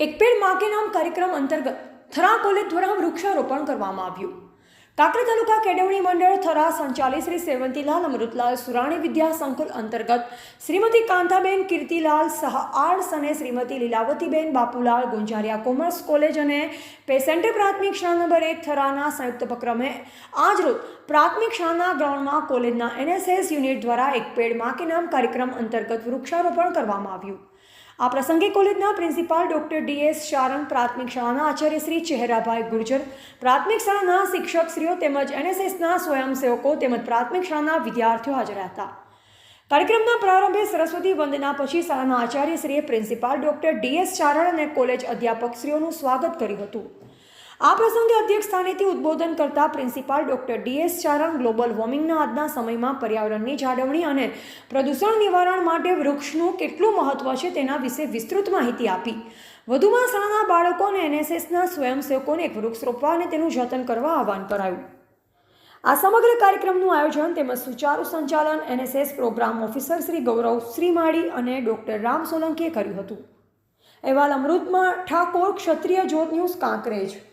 એક પેડમાં કે નામ કાર્યક્રમ અંતર્ગત થરા કોલેજ દ્વારા વૃક્ષારોપણ કરવામાં આવ્યું. કાંકરા તાલુકા કેળવણી મંડળ થરા સંચાલિત શ્રી સેવંતીલાલ અમૃતલાલ સુરાણી વિદ્યા સંકુલ અંતર્ગત શ્રીમતી કાંતાબેન કીર્તિલાલ સહ આર્ટ્સ અને શ્રીમતી લીલાવતીબેન બાપુલાલ ગુંજારિયા કોમર્સ કોલેજ અને પેસેન્ટર પ્રાથમિક શાળા નંબર એક થરાના સંયુક્ત ઉપક્રમે આજરોજ પ્રાથમિક શાળાના ગ્રાઉન્ડમાં કોલેજના એનએસએસ યુનિટ દ્વારા એક પેડમાં કે નામ કાર્યક્રમ અંતર્ગત વૃક્ષારોપણ કરવામાં આવ્યું. આ પ્રસંગે કોલેજના પ્રિન્સિપાલ ડોક્ટર ડીએસ શારંગ પ્રાથમિક શાળાના આચાર્ય શ્રી ચહેરાભાઈ ગુર્જર, પ્રાથમિક શાળાના શિક્ષકશ્રીઓ તેમજ એનએસએસના સ્વયંસેવકો તેમજ પ્રાથમિક શાળાના વિદ્યાર્થીઓ હાજર હતા. કાર્યક્રમના પ્રારંભે સરસ્વતી વંદના પછી શાળાના આચાર્યશ્રીએ પ્રિન્સિપાલ ડોક્ટર ડીએસ ચારણ અને કોલેજ અધ્યાપકશ્રીઓનું સ્વાગત કર્યું હતું. આ પ્રસંગે અધ્યક્ષ સ્થાનેથી ઉદ્બોધન કરતા principal doctor D S Charan global વોર્મિંગના આજના સમયમાં પર્યાવરણની જાળવણી અને પ્રદૂષણ નિવારણ માટે વૃક્ષનું કેટલું મહત્વ છે તેના વિશે વિસ્તૃત માહિતી આપી. વધુમાં શાળાના બાળકો અને એનએસએસના સ્વયંસેવકોને એક વૃક્ષ રોપવા અને તેનું જતન કરવા આહવાન કરાયું. આ સમગ્ર કાર્યક્રમનું આયોજન તેમજ સુચારુ સંચાલન NSS program officer Shri Gaurav Shrimali અને ડોક્ટર રામ સોલંકીએ કર્યું હતું. અહેવાલ અમૃતમાં ઠાકોર ક્ષત્રિય જ્યોત ન્યૂઝ કાંકરેજ.